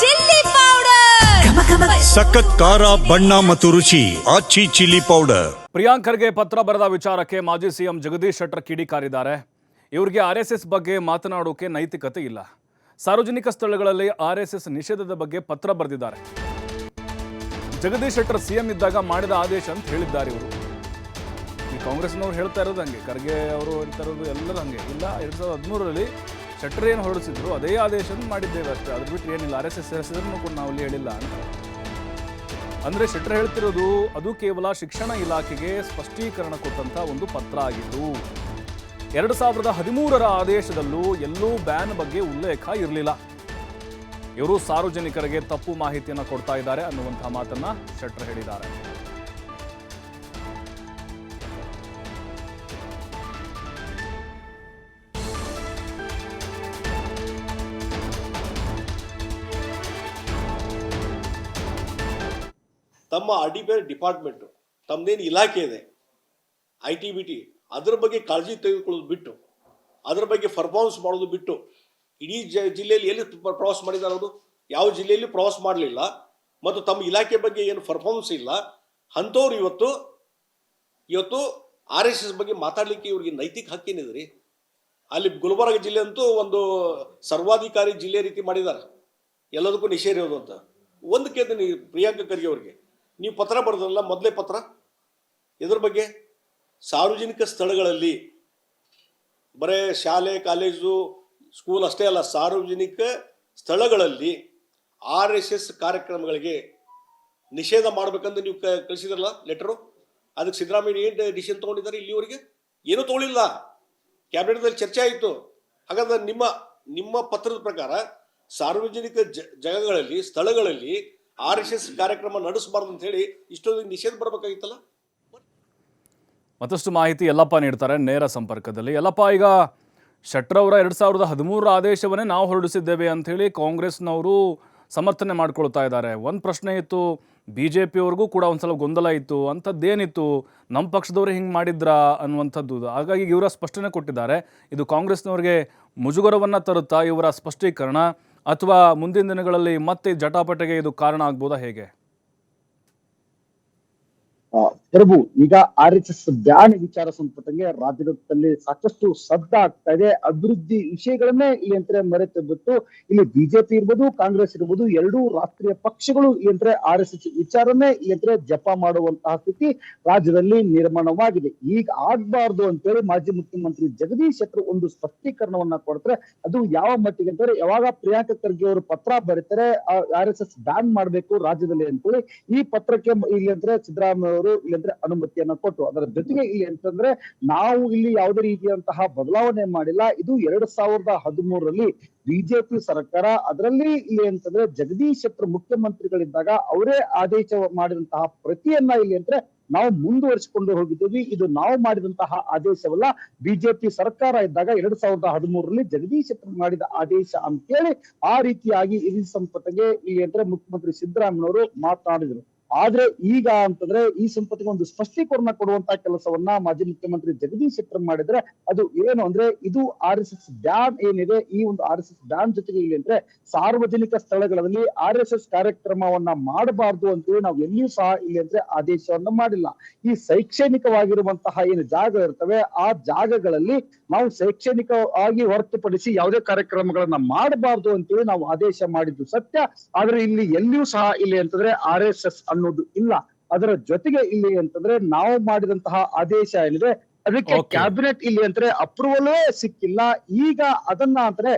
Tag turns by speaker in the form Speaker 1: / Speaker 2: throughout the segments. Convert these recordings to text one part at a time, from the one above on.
Speaker 1: Chilli powder.
Speaker 2: ಸಖತ್ ಖಾರ ಬಣ್ಣ ಮತ್ತು ರುಚಿ ಆಚಿ ಚಿಲ್ಲಿ ಪೌಡರ್.
Speaker 3: ಪ್ರಿಯಾಂಕ್ ಖರ್ಗೆ ಪತ್ರ ಬರೆದ ವಿಚಾರಕ್ಕೆ ಮಾಜಿ ಸಿಎಂ ಜಗದೀಶ್ ಶೆಟ್ಟರ್ ಕಿಡಿಕಾರಿದ್ದಾರೆ. ಇವರಿಗೆ ಆರ್ ಎಸ್ ಎಸ್ ಬಗ್ಗೆ ಮಾತನಾಡೋಕೆ ನೈತಿಕತೆ ಇಲ್ಲ. ಸಾರ್ವಜನಿಕ ಸ್ಥಳಗಳಲ್ಲಿ ಆರ್ ಎಸ್ ಎಸ್ ನಿಷೇಧದ ಬಗ್ಗೆ ಪತ್ರ ಬರೆದಿದ್ದಾರೆ. ಜಗದೀಶ್ ಶೆಟ್ಟರ್ ಸಿಎಂ ಇದ್ದಾಗ ಮಾಡಿದ ಆದೇಶ ಅಂತ ಹೇಳಿದ್ದಾರೆ ಇವರು. ಈ ಕಾಂಗ್ರೆಸ್ನವ್ರು ಹೇಳ್ತಾ ಇರೋದು ಹಂಗೆ. ಖರ್ಗೆ ಅವರು ಹೇಳ್ತಾ ಇರೋದು ಎಲ್ಲರೂ ಹಂಗೆ. ಇಲ್ಲ ಎರಡ್ ಸಾವಿರದ ಹದಿಮೂರರಲ್ಲಿ ಶೆಟ್ಟರ್ ಏನು ಹೊರಡಿಸಿದ್ರು, ಅದೇ ಆದೇಶವನ್ನು ಮಾಡಿದ್ದೇವೆ ಅಷ್ಟೇ. ಅದ್ರ ಬಿಟ್ಟು ಏನಿಲ್ಲ. ಆರ್ ಎಸ್ ಎಸ್ ಹೆಸರನ್ನು ಕೂಡ ನಾವು ಇಲ್ಲಿ ಹೇಳಿಲ್ಲ ಅಂತ. ಅಂದ್ರೆ ಶೆಟ್ಟರ್ ಹೇಳ್ತಿರೋದು, ಅದು ಕೇವಲ ಶಿಕ್ಷಣ ಇಲಾಖೆಗೆ ಸ್ಪಷ್ಟೀಕರಣ ಕೊಟ್ಟಂತ ಒಂದು ಪತ್ರ ಆಗಿದ್ದು, ಎರಡು ಸಾವಿರದ ಹದಿಮೂರರ ಆದೇಶದಲ್ಲೂ ಎಲ್ಲೂ ಬ್ಯಾನ್ ಬಗ್ಗೆ ಉಲ್ಲೇಖ ಇರಲಿಲ್ಲ. ಇವರು ಸಾರ್ವಜನಿಕರಿಗೆ ತಪ್ಪು ಮಾಹಿತಿಯನ್ನು ಕೊಡ್ತಾ ಇದ್ದಾರೆ ಅನ್ನುವಂತಹ ಮಾತನ್ನ ಶೆಟ್ಟರ್ ಹೇಳಿದ್ದಾರೆ.
Speaker 4: ತಮ್ಮ ಅಡಿಬೇರೆ ಡಿಪಾರ್ಟ್ಮೆಂಟು ತಮ್ಮದೇನು ಇಲಾಖೆ ಇದೆ, ಐ ಟಿ ಬಿ ಟಿ, ಅದ್ರ ಬಗ್ಗೆ ಕಾಳಜಿ ತೆಗೆದುಕೊಳ್ಳೋದು ಬಿಟ್ಟು, ಅದ್ರ ಬಗ್ಗೆ ಪರ್ಫಾರ್ಮೆನ್ಸ್ ಮಾಡೋದು ಬಿಟ್ಟು, ಇಡೀ ಜ, ಜಿಲ್ಲೆಯಲ್ಲಿ ಎಲ್ಲಿ ಪ್ರ- ಪ್ರವಾಸ ಮಾಡಿದ್ದಾರೆ ಅವರು? ಯಾವ ಜಿಲ್ಲೆಯಲ್ಲಿ ಪ್ರವಾಸ ಮಾಡಲಿಲ್ಲ ಮತ್ತು ತಮ್ಮ ಇಲಾಖೆ ಬಗ್ಗೆ ಏನು ಪರ್ಫಾರ್ಮೆನ್ಸ್ ಇಲ್ಲ? ಅಂಥವ್ರು ಇವತ್ತು ಇವತ್ತು ಆರ್ ಎಸ್ ಎಸ್ ಬಗ್ಗೆ ಮಾತಾಡಲಿಕ್ಕೆ ಇವ್ರಿಗೆ ನೈತಿಕ ಹಕ್ಕೇನಿದೆ ರೀ ಅಲ್ಲಿ ಗುಲ್ಬರ್ಗ ಜಿಲ್ಲೆ ಅಂತೂ ಒಂದು ಸರ್ವಾಧಿಕಾರಿ ಜಿಲ್ಲೆ ರೀತಿ ಮಾಡಿದ್ದಾರೆ. ಎಲ್ಲದಕ್ಕೂ ನಿಷೇಧ ಇರೋದು ಅಂತ. ಒಂದು ಕೇಳ್ತೀನಿ ಪ್ರಿಯಾಂಕ ಖರ್ಗೆ ಅವ್ರಿಗೆ. ನೀವು ಪತ್ರ ಬರೆದ್ರಲ್ಲ, ಮೊದಲೇ ಪತ್ರ? ಇದ್ರ ಬಗ್ಗೆ? ಸಾರ್ವಜನಿಕ ಸ್ಥಳಗಳಲ್ಲಿ, ಬರೇ ಶಾಲೆ, ಕಾಲೇಜು ಸ್ಕೂಲ್ ಅಷ್ಟೇ ಅಲ್ಲ, ಸಾರ್ವಜನಿಕ ಸ್ಥಳಗಳಲ್ಲಿ ಆರ್ ಎಸ್ ಎಸ್ ಕಾರ್ಯಕ್ರಮಗಳಿಗೆ ನಿಷೇಧ ಮಾಡ್ಬೇಕಂತ ನೀವು ಕಳಿಸಿದ್ರಲ್ಲ ಲೆಟರು ಅದಕ್ಕೆ ಸಿದ್ದರಾಮಯ್ಯ ಏನು ಡಿಸಿಷನ್ ತೊಗೊಂಡಿದ್ದಾರೆ ಇಲ್ಲಿವರೆಗೆ? ಏನೂ ತೊಗೊಳಿಲ್ಲ. ಕ್ಯಾಬಿನೆಟ್ನಲ್ಲಿ ಚರ್ಚೆ ಆಯಿತು. ಹಾಗಾದ್ರೆ ನಿಮ್ಮ ನಿಮ್ಮ ಪತ್ರದ ಪ್ರಕಾರ ಸಾರ್ವಜನಿಕ ಜಾಗಗಳಲ್ಲಿ, ಸ್ಥಳಗಳಲ್ಲಿ ಆರ್ ಎಸ್ ಎಸ್ ಕಾರ್ಯಕ್ರಮ ನಡೆಸಬಾರ್ದು ಅಂತ ಹೇಳಿ ಇಷ್ಟೊಂದು ನಿಷೇಧ ಬರಬೇಕಾಗಿತ್ತಲ್ಲ?
Speaker 3: ಮತ್ತಷ್ಟು ಮಾಹಿತಿ ಎಲ್ಲಪ್ಪ ನೀಡ್ತಾರೆ ನೇರ ಸಂಪರ್ಕದಲ್ಲಿ. ಎಲ್ಲಪ್ಪ ಈಗ ಶೆಟ್ರ ಅವರ ಎರಡು ಸಾವಿರದ ಹದಿಮೂರರ ಆದೇಶವನ್ನೇ ನಾವು ಹೊರಡಿಸಿದ್ದೇವೆ ಅಂಥೇಳಿ ಕಾಂಗ್ರೆಸ್ನವರು ಸಮರ್ಥನೆ ಮಾಡ್ಕೊಳ್ತಾ ಇದ್ದಾರೆ. ಒಂದು ಪ್ರಶ್ನೆ ಇತ್ತು ಬಿ ಜೆ ಪಿಯವ್ರಿಗೂ ಕೂಡ ಒಂದು ಸಲ ಗೊಂದಲ ಇತ್ತು, ಅಂಥದ್ದೇನಿತ್ತು ನಮ್ಮ ಪಕ್ಷದವರು ಹಿಂಗೆ ಮಾಡಿದ್ರಾ ಅನ್ನುವಂಥದ್ದು. ಹಾಗಾಗಿ ಇವರ ಸ್ಪಷ್ಟನೆ ಕೊಟ್ಟಿದ್ದಾರೆ. ಇದು ಕಾಂಗ್ರೆಸ್ನವ್ರಿಗೆ ಮುಜುಗರವನ್ನು ತರುತ್ತಾ, ಇವರ ಸ್ಪಷ್ಟೀಕರಣ. ಅಥವಾ ಮುಂದಿನ ದಿನಗಳಲ್ಲಿ ಮತ್ತೆ ಜಟಾಪಟಿಗೆ ಇದು ಕಾರಣ ಆಗ್ಬೋದಾ ಹೇಗೆ?
Speaker 5: ಪ್ರಭು ಈಗ ಆರ್ ಎಸ್ ಎಸ್ ಬ್ಯಾನ್ ವಿಚಾರ ಸಂಪಟಂಗೆ ರಾಜ್ಯದಲ್ಲಿ ಸಾಕಷ್ಟು ಸದ್ದ ಆಗ್ತಾ ಇದೆ. ಅಭಿವೃದ್ಧಿ ವಿಷಯಗಳನ್ನೇ ಈ ಯಂತ್ರ ಮರೆತು ಬಿಟ್ಟು ಇಲ್ಲಿ ಬಿಜೆಪಿ ಇರ್ಬೋದು, ಕಾಂಗ್ರೆಸ್ ಇರ್ಬೋದು, ಎರಡೂ ರಾಷ್ಟ್ರೀಯ ಪಕ್ಷಗಳು ಈ ಯಂತ್ರ ಆರ್ ಎಸ್ ಎಸ್ ವಿಚಾರನೇ ಈ ಯಂತ್ರ ಜಪ ಮಾಡುವಂತಹ ಸ್ಥಿತಿ ರಾಜ್ಯದಲ್ಲಿ ನಿರ್ಮಾಣವಾಗಿದೆ. ಈಗ ಆಗ್ಬಾರ್ದು ಅಂತೇಳಿ ಮಾಜಿ ಮುಖ್ಯಮಂತ್ರಿ ಜಗದೀಶ್ ಶೆಟ್ಟರ್ ಒಂದು ಸ್ಪಷ್ಟೀಕರಣವನ್ನ ಕೊಡ್ತಾರೆ. ಅದು ಯಾವ ಮಟ್ಟಿಗೆ ಅಂತಂದ್ರೆ ಯಾವಾಗ ಪ್ರಿಯಾಂಕ ಖರ್ಗೆ ಅವರು ಪತ್ರ ಬರೀತಾರೆ ಆರ್ ಎಸ್ ಎಸ್ ಬ್ಯಾನ್ ಮಾಡ್ಬೇಕು ರಾಜ್ಯದಲ್ಲಿ ಅಂತೇಳಿ ಈ ಪತ್ರಕ್ಕೆ ಇಲ್ಲಿ ಅಂದ್ರೆ ಸಿದ್ದರಾಮಯ್ಯ ಅವರು ಅಂದ್ರೆ ಅನುಮತಿಯನ್ನ ಕೊಟ್ಟು ಅದರ ಜೊತೆಗೆ ಇಲ್ಲಿ ಅಂತಂದ್ರೆ ನಾವು ಇಲ್ಲಿ ಯಾವುದೇ ರೀತಿಯಂತಹ ಬದಲಾವಣೆ ಮಾಡಿಲ್ಲ. ಇದು ಎರಡ್ ಸಾವಿರದ ಹದಿಮೂರರಲ್ಲಿ ಬಿಜೆಪಿ ಸರ್ಕಾರ, ಅದರಲ್ಲಿ ಇಲ್ಲಿ ಅಂತಂದ್ರೆ ಜಗದೀಶ್ ಶೆಟ್ಟರ್ ಮುಖ್ಯಮಂತ್ರಿಗಳಿದ್ದಾಗ ಅವರೇ ಆದೇಶ ಮಾಡಿದಂತಹ ಪ್ರತಿಯನ್ನ ಇಲ್ಲಿ ಅಂದ್ರೆ ನಾವು ಮುಂದುವರಿಸಿಕೊಂಡು ಹೋಗಿದ್ದೀವಿ. ಇದು ನಾವು ಮಾಡಿದಂತಹ ಆದೇಶವಲ್ಲ. ಬಿಜೆಪಿ ಸರ್ಕಾರ ಇದ್ದಾಗ ಎರಡ್ ಸಾವಿರದ ಹದಿಮೂರರಲ್ಲಿ ಜಗದೀಶ್ ಶೆಟ್ಟರ್ ಮಾಡಿದ ಆದೇಶ ಅಂತೇಳಿ ಆ ರೀತಿಯಾಗಿ ಇಡೀ ಸಂಪತ್ತಿಗೆ ಇಲ್ಲಿ ಅಂದ್ರೆ ಮುಖ್ಯಮಂತ್ರಿ ಸಿದ್ದರಾಮಯ್ಯವರು ಮಾತನಾಡಿದ್ರು. ಆದ್ರೆ ಈಗ ಅಂತಂದ್ರೆ ಈ ಸಂಪತ್ತಿಗೆ ಒಂದು ಸ್ಪಷ್ಟೀಕರಣ ಕೊಡುವಂತ ಕೆಲಸವನ್ನ ಮಾಜಿ ಮುಖ್ಯಮಂತ್ರಿ ಜಗದೀಶ್ ಶೆಟ್ಟರ್ ಮಾಡಿದ್ರೆ ಅದು ಏನು ಅಂದ್ರೆ ಇದು ಆರ್ ಎಸ್ ಎಸ್ ಡ್ಯಾಮ್ ಏನಿದೆ, ಈ ಒಂದು ಆರ್ ಎಸ್ ಎಸ್ ಡ್ಯಾಮ್ ಜೊತೆಗೆ ಇಲ್ಲಿ ಅಂದ್ರೆ ಸಾರ್ವಜನಿಕ ಸ್ಥಳಗಳಲ್ಲಿ ಆರ್ ಎಸ್ ಎಸ್ ಕಾರ್ಯಕ್ರಮವನ್ನ ಮಾಡಬಾರ್ದು ಅಂತೇಳಿ ನಾವು ಎಲ್ಲಿಯೂ ಸಹ ಇಲ್ಲಿ ಅಂದ್ರೆ ಆದೇಶವನ್ನ ಮಾಡಿಲ್ಲ. ಈ ಶೈಕ್ಷಣಿಕವಾಗಿರುವಂತಹ ಏನು ಜಾಗ ಇರ್ತವೆ, ಆ ಜಾಗಗಳಲ್ಲಿ ನಾವು ಶೈಕ್ಷಣಿಕವಾಗಿ ಹೊರತುಪಡಿಸಿ ಯಾವುದೇ ಕಾರ್ಯಕ್ರಮಗಳನ್ನ ಮಾಡಬಾರ್ದು ಅಂತೇಳಿ ನಾವು ಆದೇಶ ಮಾಡಿದ್ದು ಸತ್ಯ. ಆದ್ರೆ ಇಲ್ಲಿ ಎಲ್ಲಿಯೂ ಸಹ ಇಲ್ಲಿ ಅಂತಂದ್ರೆ ಆರ್ ಎಸ್ ಎಸ್ ಅನ್ನೋದು ಇಲ್ಲ. ಅದರ ಜೊತೆಗೆ ಇಲ್ಲಿ ಅಂತಂದ್ರೆ ನಾವು ಮಾಡಿದಂತಹ ಆದೇಶ ಏನಿದೆ ಅದಕ್ಕೆ ಕ್ಯಾಬಿನೆಟ್ ಇಲ್ಲಿ ಅಂದ್ರೆ ಅಪ್ರೂವಲ್ ಸಿಕ್ಕಿಲ್ಲ. ಈಗ ಅದನ್ನ ಅಂದ್ರೆ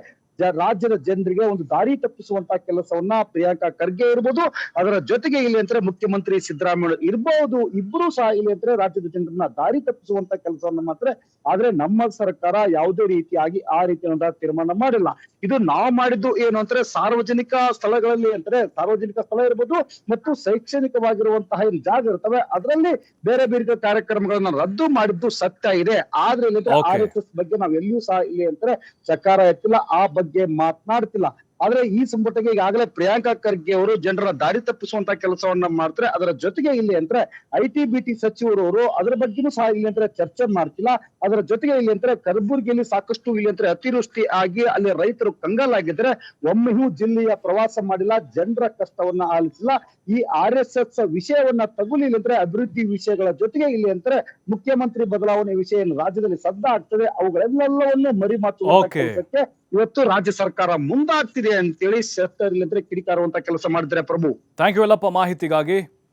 Speaker 5: ರಾಜ್ಯದ ಜನರಿಗೆ ಒಂದು ದಾರಿ ತಪ್ಪಿಸುವಂತ ಕೆಲಸವನ್ನ ಪ್ರಿಯಾಂಕಾ ಖರ್ಗೆ ಇರ್ಬೋದು ಅದರ ಜೊತೆಗೆ ಇಲ್ಲಿ ಅಂದ್ರೆ ಮುಖ್ಯಮಂತ್ರಿ ಸಿದ್ದರಾಮಯ್ಯ ಇರ್ಬೋದು ಇಬ್ರು ಸಹ ಇಲ್ಲಿ ಅಂದ್ರೆ ರಾಜ್ಯದ ಜನರನ್ನ ದಾರಿ ತಪ್ಪಿಸುವಂತ ಕೆಲಸವನ್ನ ಮಾತ್ರ ಆದ್ರೆ ನಮ್ಮ ಸರ್ಕಾರ ಯಾವುದೇ ರೀತಿಯಾಗಿ ಆ ರೀತಿಯಾದ ತೀರ್ಮಾನ ಮಾಡಿಲ್ಲ. ಇದು ನಾವು ಮಾಡಿದ್ದು ಏನು ಅಂದ್ರೆ ಸಾರ್ವಜನಿಕ ಸ್ಥಳಗಳಲ್ಲಿ ಅಂದ್ರೆ ಸಾರ್ವಜನಿಕ ಸ್ಥಳ ಇರ್ಬೋದು ಮತ್ತು ಶೈಕ್ಷಣಿಕವಾಗಿರುವಂತಹ ಏನು ಜಾಗ ಇರ್ತವೆ ಅದರಲ್ಲಿ ಬೇರೆ ಬೇರೆ ಕಾರ್ಯಕ್ರಮಗಳನ್ನ ರದ್ದು ಮಾಡಿದ್ದು ಸತ್ಯ ಇದೆ. ಆದ್ರೆ ಇಲ್ಲಿ. ಆರ್ ಎಸ್ ಎಸ್ ಬಗ್ಗೆ ನಾವು ಎಲ್ಲಿಯೂ ಸಹ ಇಲ್ಲಿ ಅಂದ್ರೆ ಸರ್ಕಾರ ಎತ್ತಿಲ್ಲ. ಆ ಬಗ್ಗೆ ಮಾತನಾಡ್ತಿಲ್ಲ. ಆದ್ರೆ ಈ ಸಂಪುಟಕ್ಕೆ ಈಗಾಗಲೇ ಪ್ರಿಯಾಂಕಾ ಖರ್ಗೆ ಅವರು ಜನರ ದಾರಿ ತಪ್ಪಿಸುವಂತ ಕೆಲಸವನ್ನ ಮಾಡ್ತಾರೆ. ಅದರ ಜೊತೆಗೆ ಇಲ್ಲಿ ಅಂದ್ರೆ ಐ ಟಿ ಬಿ ಟಿ ಸಚಿವರವರು ಅದರ ಬಗ್ಗೆನೂ ಸಹ ಇಲ್ಲಿ ಅಂದ್ರೆ ಚರ್ಚೆ ಮಾಡ್ತಿಲ್ಲ. ಅದರ ಜೊತೆಗೆ ಇಲ್ಲಿ ಅಂದ್ರೆ ಕಲಬುರಗಿಯಲ್ಲಿ ಸಾಕಷ್ಟು ಇಲ್ಲಿ ಅಂದ್ರೆ ಅತಿವೃಷ್ಟಿ ಆಗಿ ಅಲ್ಲಿ ರೈತರು ಕಂಗಾಲಾಗಿದ್ರೆ ಒಮ್ಮೆಯೂ ಜಿಲ್ಲೆಯ ಪ್ರವಾಸ ಮಾಡಿಲ್ಲ. ಜನರ ಕಷ್ಟವನ್ನ ಆಲಿಸಿಲ್ಲ. ಈ ಆರ್ ಎಸ್ ಎಸ್ ವಿಷಯವನ್ನ ತಗುಲಿ ಅಂದ್ರೆ ಅಭಿವೃದ್ಧಿ ವಿಷಯಗಳ ಜೊತೆಗೆ ಇಲ್ಲಿ ಅಂದ್ರೆ ಮುಖ್ಯಮಂತ್ರಿ ಬದಲಾವಣೆ ವಿಷಯ ರಾಜ್ಯದಲ್ಲಿ ಸದ್ದ ಆಗ್ತದೆ. ಅವುಗಳೆಲ್ಲವನ್ನೂ ಮರಿ
Speaker 3: Okay.
Speaker 5: ಇವತ್ತು ರಾಜ್ಯ ಸರ್ಕಾರ ಮುಂದಾಗ್ತಿದೆ ಅಂತೇಳಿ ಶೆಟ್ಟರ್ ಇಲ್ಲಿ ಅಂದ್ರೆ ಕಿಡಿಕಾರುವಂತ ಕೆಲಸ ಮಾಡಿದ್ರೆ ಪ್ರಭು.
Speaker 3: ಥ್ಯಾಂಕ್ ಯು ಎಲ್ಲಪ್ಪ ಮಾಹಿತಿಗಾಗಿ.